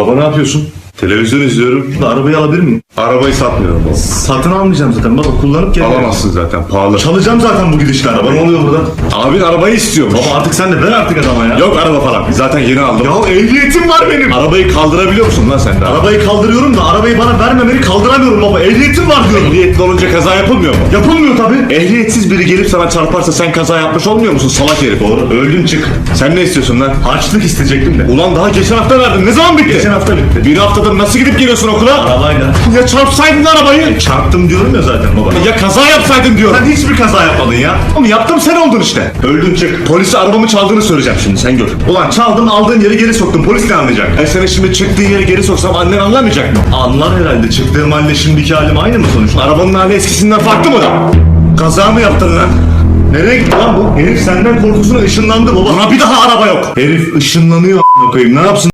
Baba ne yapıyorsun? Televizyon izliyorum. Arabayı alabilir miyim? Arabayı satmıyorum baba. Satın almayacağım zaten baba kullanıp gelirim. Alamazsın zaten pahalı. Çalacağım zaten bu gidişle araba. Ne oluyor burada? Abin arabayı istiyormuş. Baba artık sen de ver artık adama ya. Yok araba falan. Zaten yeni aldım. Ya ehliyetim var benim. Arabayı kaldırabiliyor musun lan sen de? Arabayı kaldırıyorum da arabayı kaldıramıyorum baba. Ehliyetim var diyorum. Ehliyetli olunca kaza yapılmıyor mu? Yapılmıyor tabi. Ehliyetsiz biri gelip sana çarparsa sen kaza yapmış olmuyor musun salak herif? Doğru öldüm çık. Sen ne istiyorsun lan? Harçlık isteyecektim de. Ulan daha geçen hafta verdin. Ne zaman bitti? Geçen hafta bitti. Bir haftada nasıl gidip geliyorsun okula? Arabayla. Ya çarpsaydın arabayı. Çarptım diyorum ya zaten baba. Ya kaza yapsaydın diyorum. Sen hiçbir kaza yapmadın ya. Ama yaptım sen oldun işte. Öldün çık. Polise arabamı çaldığını söyleyeceğim şimdi sen gör. Ulan çaldın aldığın yeri geri soktun. Polis ne anlayacak? Ben seni şimdi çıktığın yere geri soksam annen anlamayacak mı? Anlar herhalde. Çıktığım halde şimdiki halim aynı mı sonuçta? Arabanın hali eskisinden farklı mı da? Kaza mı yaptın lan? Nereye gitti lan bu? Herif senden korkusuna ışınlandı baba. Buna bir daha araba yok. Herif ışınlanıyor a**ına koyayım. Ne yapsın